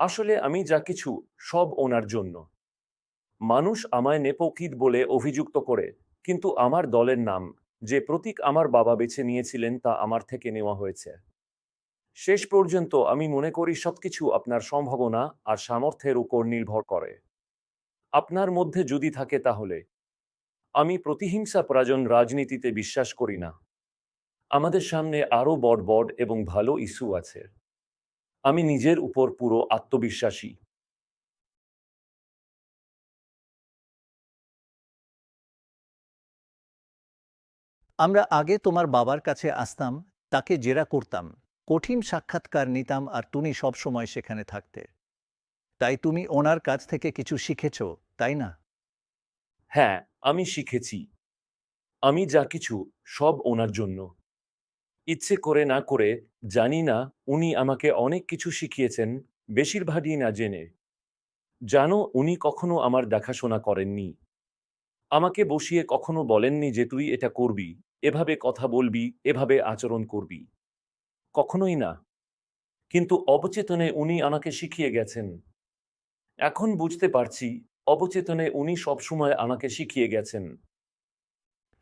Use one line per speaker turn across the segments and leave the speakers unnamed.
আসলে আমি যা কিছু সব ওনার জন্য। মানুষ আমায় নেপোকিত বলে অভিযুক্ত করে, কিন্তু আমার দলের নাম, যে প্রতীক আমার বাবা বেছে নিয়েছিলেন তা আমার থেকে নেওয়া হয়েছে। শেষ পর্যন্ত আমি মনে করি সবকিছু আপনার সম্ভাবনা আর সামর্থ্যের উপর নির্ভর করে। আপনার মধ্যে যদি থাকে তাহলে। আমি প্রতিহিংসা পরাজন রাজনীতিতে বিশ্বাস করি না। আমাদের সামনে আরও বড় বড় এবং ভালো ইস্যু আছে। আমি নিজের উপর পুরো আত্মবিশ্বাসী।
আমরা আগে তোমার বাবার কাছে আসতাম তাকে জেরা করতাম কঠিন সাক্ষাৎকার নিতাম আর তুমি সব সময় সেখানে থাকতে। তাই তুমি ওনার কাছ থেকে কিছু শিখেছ তাই না?
হ্যাঁ আমি শিখেছি। আমি যা কিছু সব ওনার জন্য। ইচ্ছে করে না করে জানি না উনি আমাকে অনেক কিছু শিখিয়েছেন, বেশিরভাগই না জেনে। জানো, উনি কখনো আমার দেখাশোনা করেননি। আমাকে বসিয়ে কখনো বলেননি যে তুই এটা করবি, এভাবে কথা বলবি, এভাবে আচরণ করবি। কখনোই না। কিন্তু অবচেতনে উনি আমাকে শিখিয়ে গেছেন। এখন বুঝতে পারছি, অবচেতনে উনি সবসময় আমাকে শিখিয়ে গেছেন।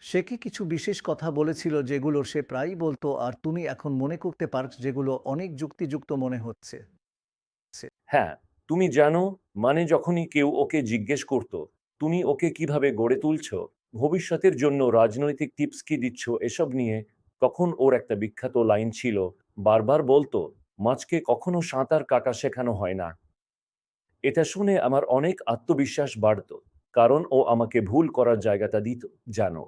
সে কি কিছু বিশেষ কথা বলেছিল যেগুলো সে প্রায়ই বলতো আর তুমি এখন মনে করতে পারছ যেগুলো অনেক যুক্তিযুক্ত মনে হচ্ছে?
হ্যাঁ তুমি জানো মানে যখনই কেউ ওকে জিজ্ঞেস করত, তুমি ওকে কীভাবে গড়ে তুলছ? ভবিষ্যতের জন্য রাজনৈতিক টিপস কি দিচ্ছ এসব নিয়ে? তখন ওর একটা বিখ্যাত লাইন ছিল, বারবার বলতো, মাছকে কখনো সাঁতার কাটা শেখানো হয় না। এটা শুনে আমার অনেক আত্মবিশ্বাস বাড়ত, কারণ ও আমাকে ভুল করার জায়গাটা দিত, জানো।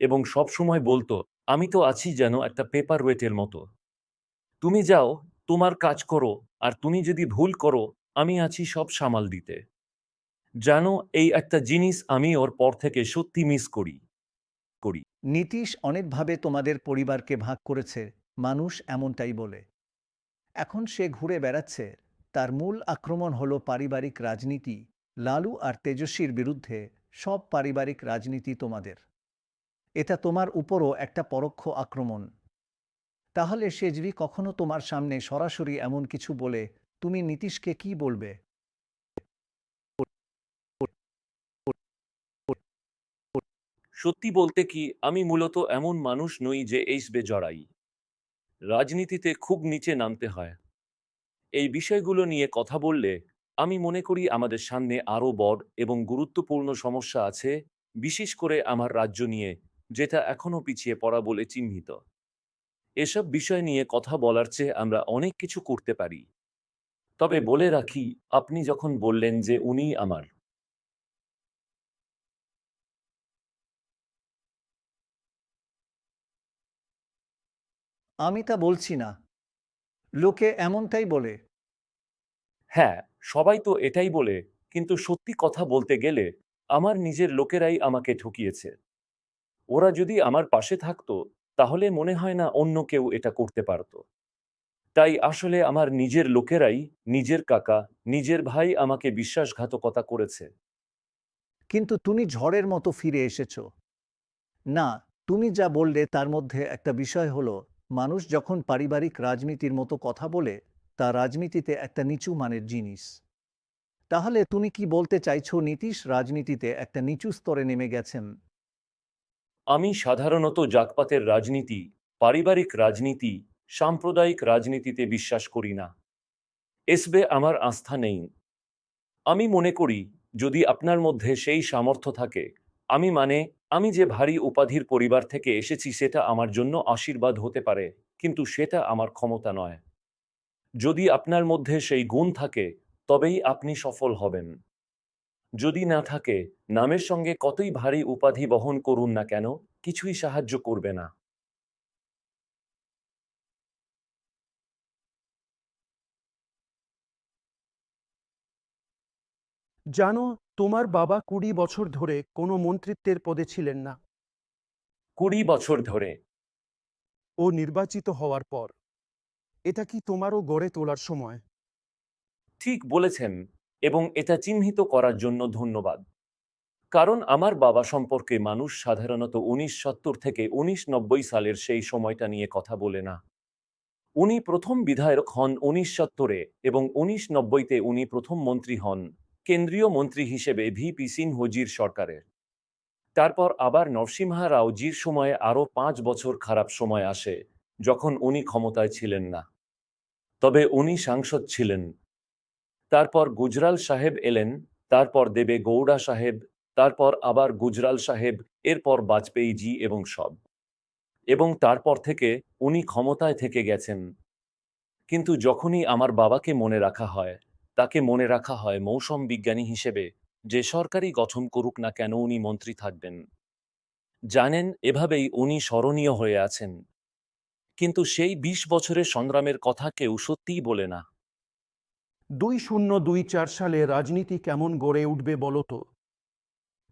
এবং সব সময় বলতো, আমি তো আছি যেন একটা পেপার ওয়েটের মতো। তুমি যাও, তোমার কাজ করো, আর তুমি যদি ভুল করো, আমি আছি সব সামাল দিতে। জানো এই একটা জিনিস আমি ওর পর থেকে সত্যি মিস করি করি।
নীতিশ অনেকভাবে তোমাদের পরিবারকে ভাগ করেছে, মানুষ এমনটাই বলে। এখন সে ঘুরে বেড়াচ্ছে, তার মূল আক্রমণ হলো পারিবারিক রাজনীতি, লালু আর তেজস্বীর বিরুদ্ধে সব পারিবারিক রাজনীতি তোমাদের। এটা তোমার উপরও একটা পরোক্ষ আক্রমণ। তাহলে সে যদি কখনো তোমার সামনে সরাসরি এমন কিছু বলে, তুমি নীতিশকে কি বলবে?
সত্যি বলতে কি, আমি মূলত এমন মানুষ নই যে এইসবে জড়াই। রাজনীতিতে খুব নিচে নামতে হয়। এই বিষয়গুলো নিয়ে কথা বললে, আমি মনে করি আমাদের সামনে আরও বড় এবং গুরুত্বপূর্ণ সমস্যা আছে, বিশেষ করে আমার রাজ্য নিয়ে। যেটা এখনও পিছিয়ে পড়া বলে চিহ্নিত। এসব বিষয় নিয়ে কথা বলার চেয়ে আমরা অনেক কিছু করতে পারি। তবে বলে রাখি আপনি যখন বললেন যে উনি আমার
আমি তা বলছি না। লোকে এমনটাই বলে।
হ্যাঁ সবাই তো এটাই বলে কিন্তু সত্যি কথা বলতে গেলে আমার নিজের লোকেরাই আমাকে ঠকিয়েছে। ওরা যদি আমার পাশে থাকতো, তাহলে মনে হয় না অন্য কেউ এটা করতে পারত। তাই আসলে আমার নিজের লোকেরাই নিজের কাকা, নিজের ভাই আমাকে বিশ্বাসঘাতকতা করেছে।
কিন্তু তুমি ঝড়ের মতো ফিরে এসেছ। না, তুমি যা বললে তার মধ্যে একটা বিষয় হলো, মানুষ যখন পারিবারিক রাজনীতির মতো কথা বলে, তা রাজনীতিতে একটা নিচু মানের জিনিস। তাহলে তুমি কি বলতে চাইছো নীতিশ রাজনীতিতে একটা নিচু স্তরে নেমে গেছেন?
আমি সাধারণত জাতপাতের রাজনীতি, পারিবারিক রাজনীতি, সাম্প্রদায়িক রাজনীতিতে বিশ্বাস করি না। এসবে আমার আস্থা নেই। আমি মনে করি, যদি আপনার মধ্যে সেই সামর্থ্য থাকে, আমি মানে আমি যে ভারী উপাধির পরিবার থেকে এসেছি সেটা আমার জন্য আশীর্বাদ হতে পারে, কিন্তু সেটা আমার ক্ষমতা নয়। যদি আপনার মধ্যে সেই গুণ থাকে, তবেই আপনি সফল হবেন। যদি না থাকে নামের সঙ্গে কতই ভারী উপাধি বহন করুন না কেন কিছুই সাহায্য করবে না।
জানো তোমার বাবা কুড়ি বছর ধরে কোনো মন্ত্রিত্বের পদে ছিলেন না।
কুড়ি বছর ধরে।
ও নির্বাচিত হওয়ার পর। এটা কি তোমারও গড়ে তোলার সময়?
ঠিক বলেছেন। এবং এটা চিহ্নিত করার জন্য ধন্যবাদ। কারণ আমার বাবা সম্পর্কে মানুষ সাধারণত উনিশ সত্তর থেকে উনিশ নব্বই সালের সেই সময়টা নিয়ে কথা বলে না। উনি প্রথম বিধায়ক হন উনিশ সত্তরে এবং উনিশ নব্বইতে উনি প্রথম মন্ত্রী হন, কেন্দ্রীয় মন্ত্রী হিসেবে ভিপি সিনহজির সরকারের। তারপর আবার নরসিংহা রাওজির সময়ে আরও পাঁচ বছর খারাপ সময় আসে, যখন উনি ক্ষমতায় ছিলেন না। তবে উনি সাংসদ ছিলেন। তারপর গুজরাল সাহেব এলেন, তারপর দেবে গৌড়া সাহেব, তারপর আবার গুজরাল সাহেব, এরপর বাজপেয়ীজি এবং সব। এবং তারপর থেকে উনি ক্ষমতায় থেকে গেছেন। কিন্তু যখনই আমার বাবাকে মনে রাখা হয়, তাকে মনে রাখা হয় মৌসম বিজ্ঞানী হিসেবে, যে সরকারি গঠন করুক না কেন উনি মন্ত্রী থাকবেন। জানেন, এভাবেই উনি স্মরণীয় হয়ে আছেন। কিন্তু সেই বিশ বছরের সংগ্রামের কথা কেউ সত্যিই বলে না।
দুই শূন্য দুই চার সালে রাজনীতি কেমন গড়ে উঠবে বলো তো?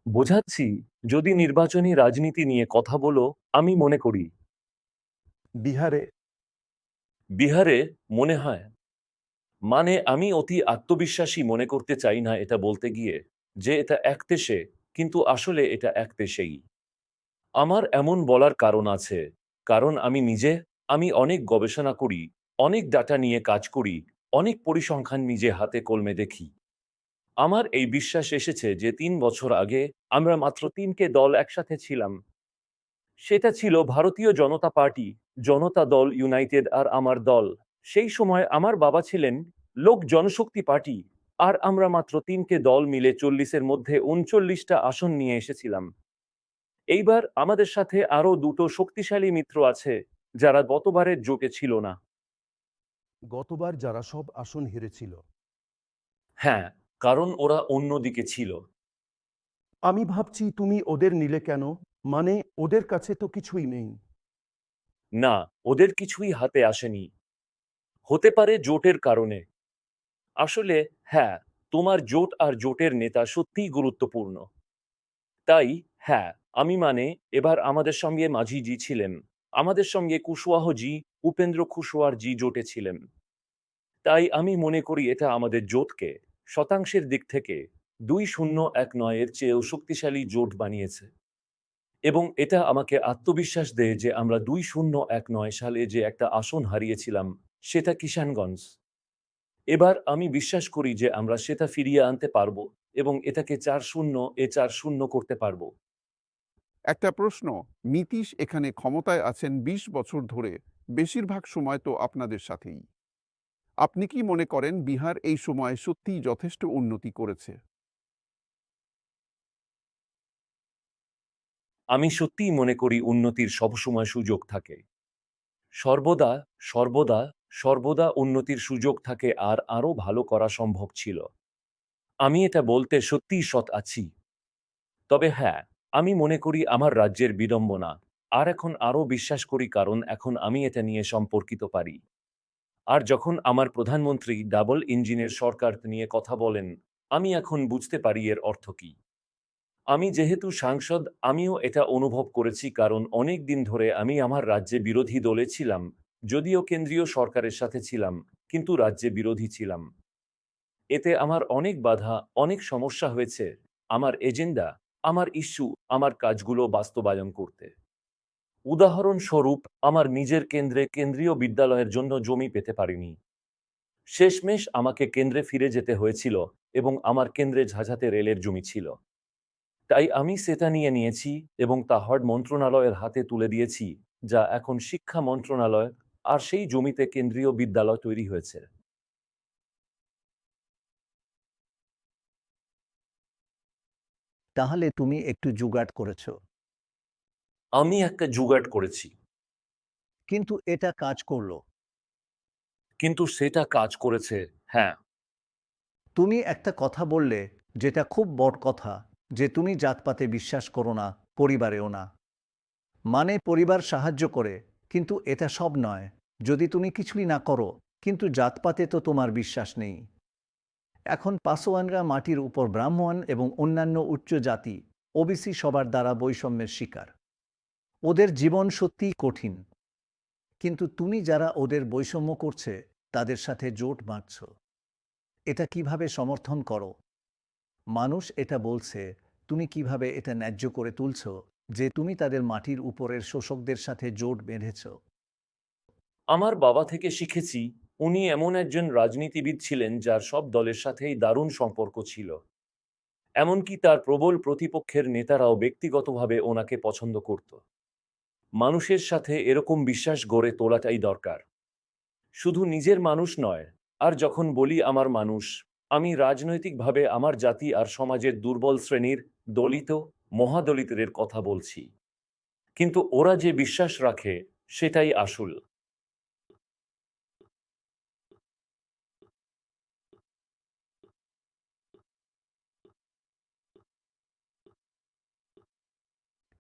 বোঝাচ্ছি যদি নির্বাচনী রাজনীতি নিয়ে কথা বলো আমি মনে করি।
বিহারে?
বিহারে মনে হয়। মানে আমি অতি আত্মবিশ্বাসী মনে করতে চাই না এটা বলতে গিয়ে যে এটা এক দেশে কিন্তু আসলে এটা এক দেশেই। আমার এমন বলার কারণ আছে কারণ আমি নিজে আমি অনেক গবেষণা করি অনেক ডাটা নিয়ে কাজ করি অনেক পরিসংখ্যান নিজে হাতে কলমে দেখি। আমার এই বিশ্বাস এসেছে যে তিন বছর আগে আমরা মাত্র তিনকে দল একসাথে ছিলাম। সেটা ছিল ভারতীয় জনতা পার্টি, জনতা দল ইউনাইটেড আর আমার দল। সেই সময় আমার বাবা ছিলেন লোক জনশক্তি পার্টি আর আমরা মাত্র তিনকে দল মিলে চল্লিশের মধ্যে উনচল্লিশটা আসন নিয়ে এসেছিলাম। এইবার আমাদের সাথে আরও দুটো শক্তিশালী মিত্র আছে যারা গতবারের জোটে ছিল না।
গতবার যারা সব আসন হেরেছিল।
হ্যাঁ কারণ ওরা অন্যদিকে ছিল।
আমি ভাবছি তুমি ওদের নিলে কেন? মানে ওদের কাছে তো কিছুই নেই।
না ওদের কিছুই হাতে আসেনি। হতে পারে জোটের কারণে। আসলে হ্যাঁ তোমার জোট আর জোটের নেতা সত্যিই গুরুত্বপূর্ণ। তাই হ্যাঁ আমি মানে এবার আমাদের সঙ্গে মাঝি জি ছিলেন। আমাদের সঙ্গে কুশওয়াহ জি উপেন্দ্র কুশওয়ার জি জোটে ছিলেন। তাই আমি মনে করি এটা আমাদের জোটকে শতাংশের দিক থেকে দুই শূন্য এক নয়ের চেয়েও শক্তিশালী জোট বানিয়েছে। এবং এটা আমাকে আত্মবিশ্বাস দেয় যে আমরা দুই শূন্য এক নয় সালে যে একটা আসন হারিয়েছিলাম, সেটা কিষানগঞ্জ। এবার আমি বিশ্বাস করি যে আমরা সেটা ফিরিয়ে আনতে পারব এবং এটাকে চার শূন্য এ চার শূন্য করতে পারব।
একটা প্রশ্ন, নীতিশ এখানে ক্ষমতায় আছেন ২০ বছর ধরে, বেশিরভাগ সময় তো আপনাদের সাথেই। আপনি কি মনে করেন বিহার এই সময় সত্যিই যথেষ্ট উন্নতি করেছে?
আমি সত্যিই মনে করি উন্নতির সবসময় সুযোগ থাকে। সর্বদা সর্বদা সর্বদা উন্নতির সুযোগ থাকে আর আরও ভালো করা সম্ভব ছিল। আমি এটা বলতে সত্যিই সৎ আছি। তবে হ্যাঁ আমি মনে করি আমার রাজ্যের বিড়ম্বনা। আর এখন আরও বিশ্বাস করি কারণ এখন আমি এটা নিয়ে সম্পর্কিত পারি। আর যখন আমার প্রধানমন্ত্রী ডাবল ইঞ্জিনের সরকার নিয়ে কথা বলেন, আমি এখন বুঝতে পারি এর অর্থ কী। আমি যেহেতু সাংসদ, আমিও এটা অনুভব করেছি কারণ অনেক দিন ধরে আমি আমার রাজ্যে বিরোধী দলে ছিলাম, যদিও কেন্দ্রীয় সরকারের সাথে ছিলাম, কিন্তু রাজ্যে বিরোধী ছিলাম। এতে আমার অনেক বাধা, অনেক সমস্যা হয়েছে। আমার এজেন্ডা আমার ইস্যু, আমার কাজগুলো বাস্তবায়ন করতে। উদাহরণস্বরূপ, আমার নিজের কেন্দ্রে কেন্দ্রীয় বিদ্যালয়ের জন্য জমি পেতে পারিনি। শেষমেশ আমাকে কেন্দ্রে ফিরে যেতে হয়েছিল এবং আমার কেন্দ্রে ঝাঝাতে রেলের জমি ছিল। তাই আমি সেটা নিয়ে নিয়েছি এবং তা হট মন্ত্রণালয়ের হাতে তুলে দিয়েছি, যা এখন শিক্ষা মন্ত্রণালয় আর সেই জমিতে কেন্দ্রীয় বিদ্যালয় তৈরি হয়েছে।
তাহলে তুমি একটু জুগাট করেছ।
আমি একটা জুগাট করেছি।
কিন্তু এটা কাজ করল।
কিন্তু সেটা কাজ করেছে হ্যাঁ।
তুমি একটা কথা বললে যেটা খুব বড় কথা যে তুমি জাতপাতে বিশ্বাস করো না পরিবারেও না। মানে পরিবার সাহায্য করে কিন্তু এটা সব নয়। যদি তুমি কিছুই না করো কিন্তু জাতপাতে তো তোমার বিশ্বাস নেই। এখন পাসোয়ানরা মাটির উপর ব্রাহ্মণ এবং অন্যান্য উচ্চ জাতি ওবিসি সবার দ্বারা বৈষম্যের শিকার। ওদের জীবন সত্যিই কঠিন। কিন্তু তুমি যারা ওদের বৈষম্য করছে, তাদের সাথে জোট বাঁধছ। এটা কীভাবে সমর্থন করো? মানুষ এটা বলছে, তুমি কীভাবে এটা ন্যায্য করে তুলছ, যে তুমি তাদের মাটির উপরের শোষকদের সাথে জোট বেঁধেছ?
আমার বাবা থেকে শিখেছি উনি এমন একজন রাজনীতিবিদ ছিলেন যার সব দলের সাথেই দারুণ সম্পর্ক ছিল। এমনকি তার প্রবল প্রতিপক্ষের নেতারাও ব্যক্তিগতভাবে ওনাকে পছন্দ করত। মানুষের সাথে এরকম বিশ্বাস গড়ে তোলাটাই দরকার। শুধু নিজের মানুষ নয়, আর যখন বলি আমার মানুষ, আমি রাজনৈতিকভাবে আমার জাতি আর সমাজের দুর্বল শ্রেণির দলিত, মহাদলিতদের কথা বলছি। কিন্তু ওরা যে বিশ্বাস রাখে, সেটাই আসল।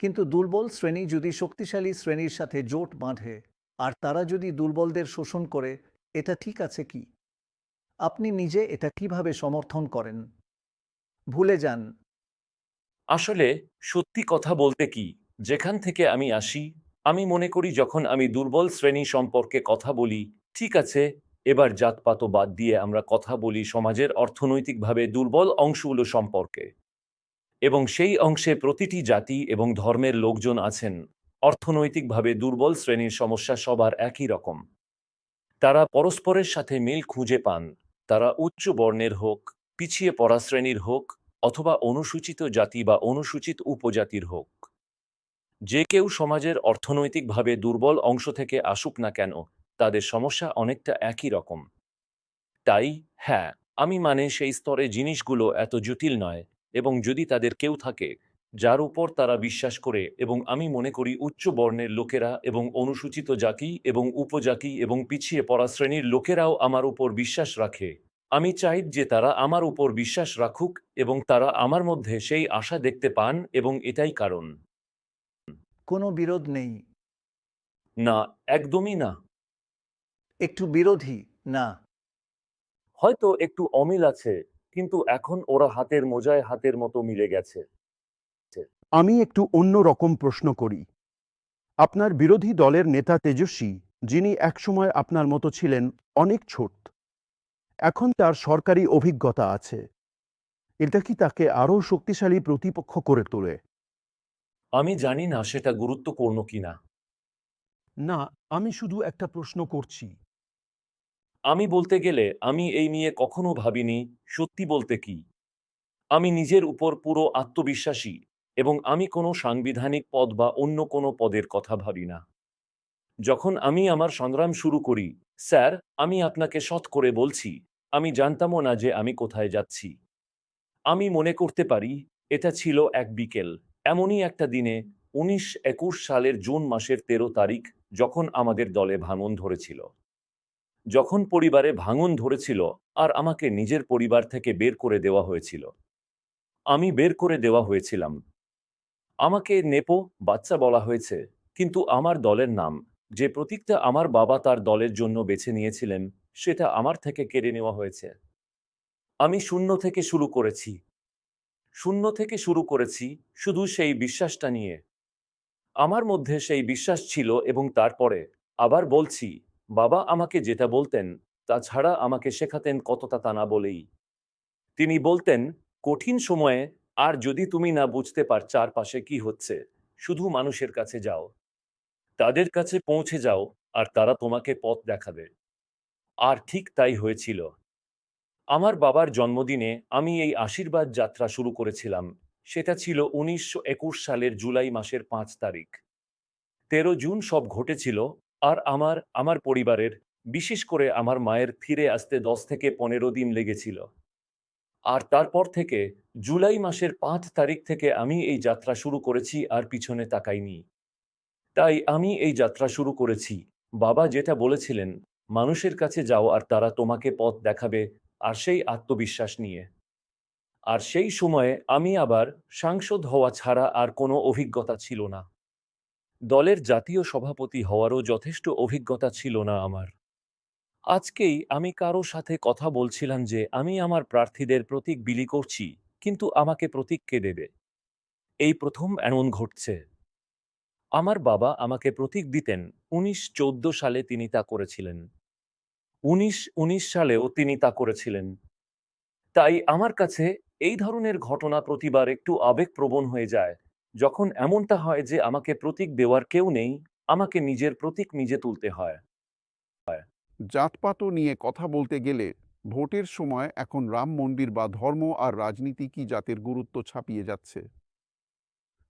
কিন্তু দুর্বল শ্রেণি যদি শক্তিশালী শ্রেণির সাথে জোট বাঁধে, আর তারা যদি দুর্বলদের শোষণ করে, এটা ঠিক আছে কি? আপনি নিজে এটা কীভাবে সমর্থন করেন? ভুলে যান।
আসলে সত্যি কথা বলতে কি, যেখান থেকে আমি আসি, আমি মনে করি যখন আমি দুর্বল শ্রেণি সম্পর্কে কথা বলি, ঠিক আছে, এবার জাতপাত বাদ দিয়ে আমরা কথা বলি সমাজের অর্থনৈতিকভাবে দুর্বল অংশগুলো সম্পর্কে। এবং সেই অংশে প্রতিটি জাতি এবং ধর্মের লোকজন আছেন। অর্থনৈতিকভাবে দুর্বল শ্রেণির সমস্যা সবার একই রকম। তারা পরস্পরের সাথে মিল খুঁজে পান। তারা উচ্চ বর্ণের হোক, পিছিয়ে পড়া শ্রেণির হোক, অথবা অনুসূচিত জাতি বা অনুসূচিত উপজাতির হোক। যে কেউ সমাজের অর্থনৈতিকভাবে দুর্বল অংশ থেকে আসুক না কেন, তাদের সমস্যা অনেকটা একই রকম। তাই হ্যাঁ আমি মানে সেই স্তরে জিনিসগুলো এত জটিল নয়। এবং যদি তাদের কেউ থাকে যার উপর তারা বিশ্বাস করে এবং আমি মনে করি উচ্চ বর্ণের লোকেরা এবং অনুসূচিত জাতি এবং উপজাতি এবং পিছিয়ে পড়া শ্রেণির লোকেরাও আমার উপর বিশ্বাস রাখে। আমি চাই যে তারা আমার উপর বিশ্বাস রাখুক এবং তারা আমার মধ্যে সেই আশা দেখতে পান এবং এটাই কারণ।
কোনো বিরোধ নেই।
না একদমই না।
একটু বিরোধী না।
হয়তো একটু অমিল আছে। কিন্তু এখন ওরা হাতের মোজায় হাতের মতো মিলে গেছে।
আমি একটু অন্য রকম প্রশ্ন করি। আপনার বিরোধী দলের নেতা তেজস্বী যিনি একসময় আপনার মতো ছিলেন অনেক ছোট। এখন তার সরকারি অভিজ্ঞতা আছে। এটা কি তাকে আরও শক্তিশালী প্রতিপক্ষ করে তোলে?
আমি জানি না সেটা গুরুত্বপূর্ণ কিনা।
না আমি শুধু একটা প্রশ্ন করছি।
আমি বলতে গেলে আমি এই নিয়ে কখনো ভাবিনি সত্যি বলতে কি। আমি নিজের উপর পুরো আত্মবিশ্বাসী এবং আমি কোনো সাংবিধানিক পদ বা অন্য কোনো পদের কথা ভাবি না। যখন আমি আমার সংগ্রাম শুরু করি, স্যার, আমি আপনাকে সৎ করে বলছি, আমি জানতামও না যে আমি কোথায় যাচ্ছি। আমি মনে করতে পারি, এটা ছিল এক বিকেল, এমনই একটা দিনে উনিশ একুশ সালের জুন মাসের তেরো তারিখ, যখন আমাদের দলে ভাঙন ধরেছিল। যখন পরিবারে ভাঙন ধরেছিল আর আমাকে নিজের পরিবার থেকে বের করে দেওয়া হয়েছিল। আমি বের করে দেওয়া হয়েছিলাম। আমাকে নেপো বাচ্চা বলা হয়েছে, কিন্তু আমার দলের নাম, যে প্রতীকটা আমার বাবা তার দলের জন্য বেছে নিয়েছিলেন, সেটা আমার থেকে কেড়ে নেওয়া হয়েছে। আমি শূন্য থেকে শুরু করেছি। শূন্য থেকে শুরু করেছি শুধু সেই বিশ্বাসটা নিয়ে। আমার মধ্যে সেই বিশ্বাস ছিল এবং তারপরে আবার বলছি বাবা আমাকে যেটা বলতেন, তা ছাড়া আমাকে শেখাতেন কতটা তা না বলেই। তিনি বলতেন, কঠিন সময়ে আর যদি তুমি না বুঝতে পার চারপাশে কি হচ্ছে, শুধু মানুষের কাছে যাও। তাদের কাছে পৌঁছে যাও, আর তারা তোমাকে পথ দেখাবে। আর ঠিক তাই হয়েছিল। আমার বাবার জন্মদিনে আমি এই আশীর্বাদ যাত্রা শুরু করেছিলাম। সেটা ছিল উনিশশো একুশ সালের জুলাই মাসের পাঁচ তারিখ। তেরো জুন সব ঘটেছিল আর আমার আমার পরিবারের, বিশেষ করে আমার মায়ের ফিরে আসতে দশ থেকে পনেরো দিন লেগেছিল। আর তারপর থেকে জুলাই মাসের পাঁচ তারিখ থেকে আমি এই যাত্রা শুরু করেছি আর পিছনে তাকাইনি। তাই আমি এই যাত্রা শুরু করেছি। বাবা যেটা বলেছিলেন, মানুষের কাছে যাও আর তারা তোমাকে পথ দেখাবে আর সেই আত্মবিশ্বাস নিয়ে। আর সেই সময়ে আমি আবার সাংসদ হওয়া ছাড়া আর কোনো অভিজ্ঞতা ছিল না। দলের জাতীয় সভাপতি হওয়ারও যথেষ্ট অভিজ্ঞতা ছিল না আমার। আজকেই আমি কারও সাথে কথা বলছিলাম যে, আমি আমার প্রার্থীদের প্রতীক বিলি করছি, কিন্তু আমাকে প্রতীক কে দেবে? এই প্রথম এমন ঘটছে। আমার বাবা আমাকে প্রতীক দিতেন উনিশ চোদ্দ সালে তিনি তা করেছিলেন। উনিশ উনিশ সালেও তিনি তা করেছিলেন। তাই আমার কাছে এই ধরনের ঘটনা প্রতিবার একটু আবেগপ্রবণ হয়ে যায়। যখন এমনটা হয় যে আমাকে প্রতীক দেওয়ার কেউ নেই আমাকে নিজের প্রতীক নিজে তুলতে হয়।
জাতপাতও নিয়ে কথা বলতে গেলে ভোটের সময় এখন রাম মন্দির বা ধর্ম আর রাজনীতি কি জাতের গুরুত্ব ছাপিয়ে যাচ্ছে?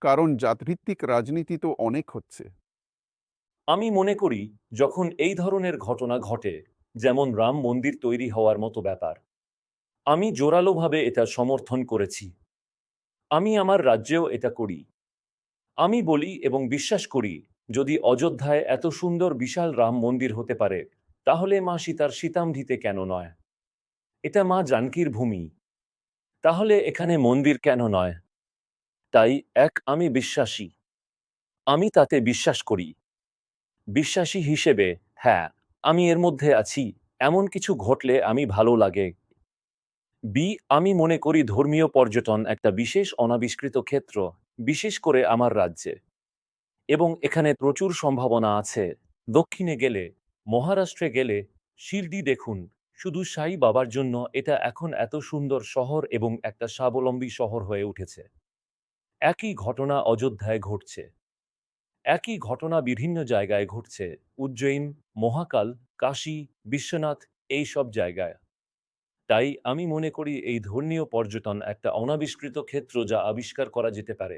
কারণ জাতভিত্তিক রাজনীতি তো অনেক হচ্ছে।
আমি মনে করি যখন এই ধরনের ঘটনা ঘটে যেমন রাম মন্দির তৈরি হওয়ার মতো ব্যাপার আমি জোরালোভাবে এটা সমর্থন করেছি। আমি আমার রাজ্যেও এটা করি। আমি বলি এবং বিশ্বাস করি, যদি অযোধ্যায় এত সুন্দর বিশাল রাম মন্দির হতে পারে, তাহলে মা সীতার সীতামঢিতে কেন নয়? এটা মা জানকীর ভূমি। তাহলে এখানে মন্দির কেন নয়? তাই এক, আমি বিশ্বাসী। আমি তাতে বিশ্বাস করি। বিশ্বাসী হিসেবে হ্যাঁ আমি এর মধ্যে আছি, এমন কিছু ঘটলে আমি ভালো লাগে। বি, আমি মনে করি ধর্মীয় পর্যটন একটা বিশেষ অনাবিষ্কৃত ক্ষেত্র, বিশেষ করে আমার রাজ্যে। এবং এখানে প্রচুর সম্ভাবনা আছে। দক্ষিণে গেলে, মহারাষ্ট্রে গেলে শিরডি দেখুন, শুধু সাই বাবার জন্য এটা এখন এত সুন্দর শহর এবং একটা স্বাবলম্বী শহর হয়ে উঠেছে। একই ঘটনা অযোধ্যায় ঘটছে। একই ঘটনা বিভিন্ন জায়গায় ঘটছে। উজ্জয়িন, মহাকাল, কাশী, বিশ্বনাথ, এই সব জায়গায়। তাই আমি মনে করি এই ধর্মীয় পর্যটন একটা অনাবিষ্কৃত ক্ষেত্র যা আবিষ্কার করা যেতে পারে।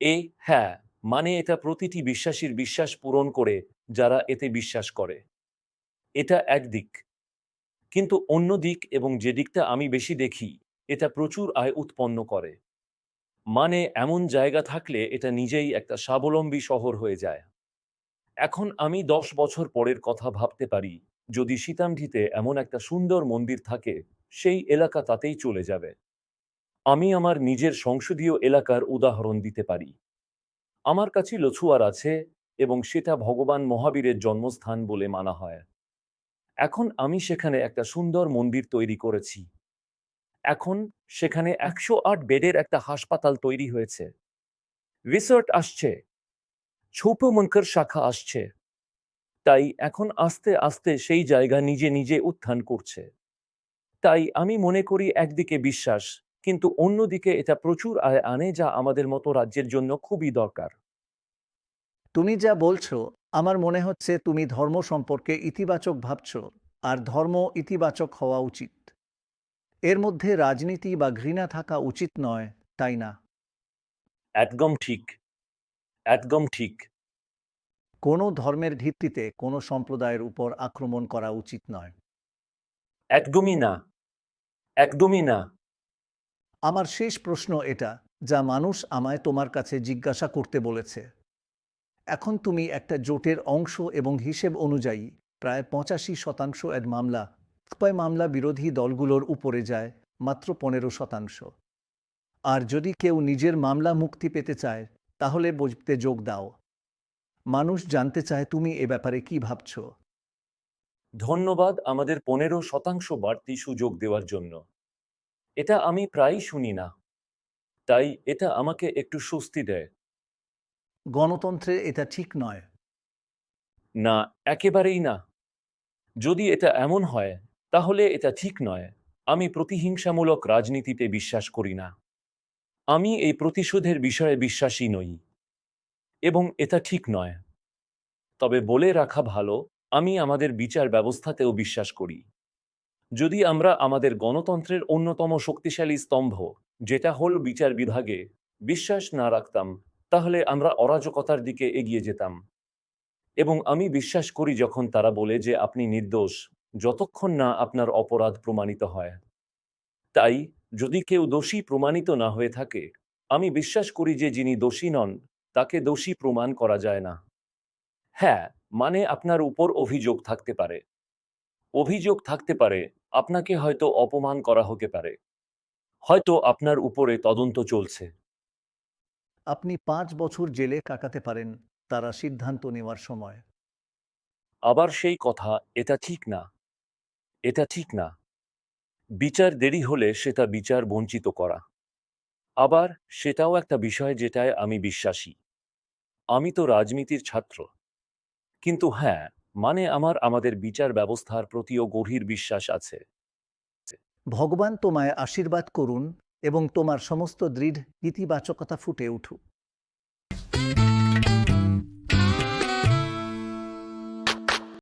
এ হ্যাঁ মানে এটা প্রতিটি বিশ্বাসীর বিশ্বাস পূরণ করে যারা এতে বিশ্বাস করে। এটা এক দিক। কিন্তু অন্য দিক এবং যে দিকটা আমি বেশি দেখি, এটা প্রচুর আয় উৎপন্ন করে। মানে এমন জায়গা থাকলে এটা নিজেই একটা স্বাবলম্বী শহর হয়ে যায়। এখন আমি দশ বছর পরের কথা ভাবতে পারি যদি সীতামঢিতে এমন একটা সুন্দর মন্দির থাকে, সেই এলাকা তাতেই চলে যাবে। আমি আমার নিজের সংসদীয় এলাকার উদাহরণ দিতে পারি। আমার কাছে লছুয়ার আছে এবং সেটা ভগবান মহাবীরের জন্মস্থান বলে মানা হয়। এখন আমি সেখানে একটা সুন্দর মন্দির তৈরি করেছি। এখন সেখানে একশো আট বেডের একটা হাসপাতাল তৈরি হয়েছে। রিসর্ট আসছে। মনকর শাখা আসছে। তাই এখন আস্তে আস্তে সেই জায়গা নিজে নিজে উত্থান করছে। তাই আমি মনে করি একদিকে বিশ্বাস কিন্তু অন্যদিকে এটা প্রচুর আয় আনে যা আমাদের মতো রাজ্যের জন্য খুবই দরকার।
তুমি যা বলছো আমার মনে হচ্ছে তুমি ধর্ম সম্পর্কে ইতিবাচক ভাবছ আর ধর্ম ইতিবাচক হওয়া উচিত। এর মধ্যে রাজনীতি বা ঘৃণা থাকা উচিত নয় তাই না?
একদম ঠিক। একদম ঠিক।
কোনো ধর্মের ভিত্তিতে কোনো সম্প্রদায়ের উপর আক্রমণ করা উচিত নয়।
একদমই না। একদমই না।
আমার শেষ প্রশ্ন এটা যা মানুষ আমায় তোমার কাছে জিজ্ঞাসা করতে বলেছে। এখন তুমি একটা জোটের অংশ এবং হিসেব অনুযায়ী প্রায় পঁচাশি শতাংশ এর মামলা কয় মামলা বিরোধী দলগুলোর উপরে যায় মাত্র পনেরো শতাংশ। আর যদি কেউ নিজের মামলা মুক্তি পেতে চায় তাহলে বুঝতে যোগ দাও। মানুষ জানতে চায় তুমি এ ব্যাপারে কি ভাবছ।
ধন্যবাদ আমাদের পনেরো শতাংশ বাড়তি সুযোগ দেওয়ার জন্য। এটা আমি প্রায়ই শুনি না। তাই এটা আমাকে একটু স্বস্তি দেয়।
গণতন্ত্রে এটা ঠিক নয়।
না একেবারেই না। যদি এটা এমন হয় তাহলে এটা ঠিক নয়। আমি প্রতিহিংসামূলক রাজনীতিতে বিশ্বাস করি না। আমি এই প্রতিশোধের বিষয়ে বিশ্বাসী নই। এবং এটা ঠিক নয়। তবে বলে রাখা ভালো, আমি আমাদের বিচার ব্যবস্থাতেও বিশ্বাস করি। যদি আমরা আমাদের গণতন্ত্রের অন্যতম শক্তিশালী স্তম্ভ, যেটা হল বিচার বিভাগে, বিশ্বাস না রাখতাম, তাহলে আমরা অরাজকতার দিকে এগিয়ে যেতাম। এবং আমি বিশ্বাস করি যখন তারা বলে যে আপনি নির্দোষ, যতক্ষণ না আপনার অপরাধ প্রমাণিত হয়। তাই, যদি কেউ দোষী প্রমাণিত না হয়ে থাকে, আমি বিশ্বাস করি যে যিনি দোষী নন তাকে দোষী প্রমাণ করা যায় না। হ্যাঁ মানে আপনার উপর অভিযোগ থাকতে পারে। অভিযোগ থাকতে পারে আপনাকে হয়তো অপমান করা হতে পারে। হয়তো আপনার উপরে তদন্ত চলছে।
আপনি পাঁচ বছর জেলে কাটাতে পারেন তারা সিদ্ধান্ত নেওয়ার সময়।
আবার সেই কথা এটা ঠিক না। এটা ঠিক না। বিচার দেরি হলে সেটা বিচার বঞ্চিত করা। আবার সেটাও একটা বিষয় যেটায় আমি বিশ্বাসী। আমি তো রাজনীতির ছাত্র। কিন্তু হ্যাঁ মানে আমার, আমাদের বিচার ব্যবস্থার প্রতিও গভীর বিশ্বাস আছে।
ভগবান তোমায় আশীর্বাদ করুন এবং তোমার সমস্ত দৃঢ়, ইতিবাচকতা ফুটে উঠুক।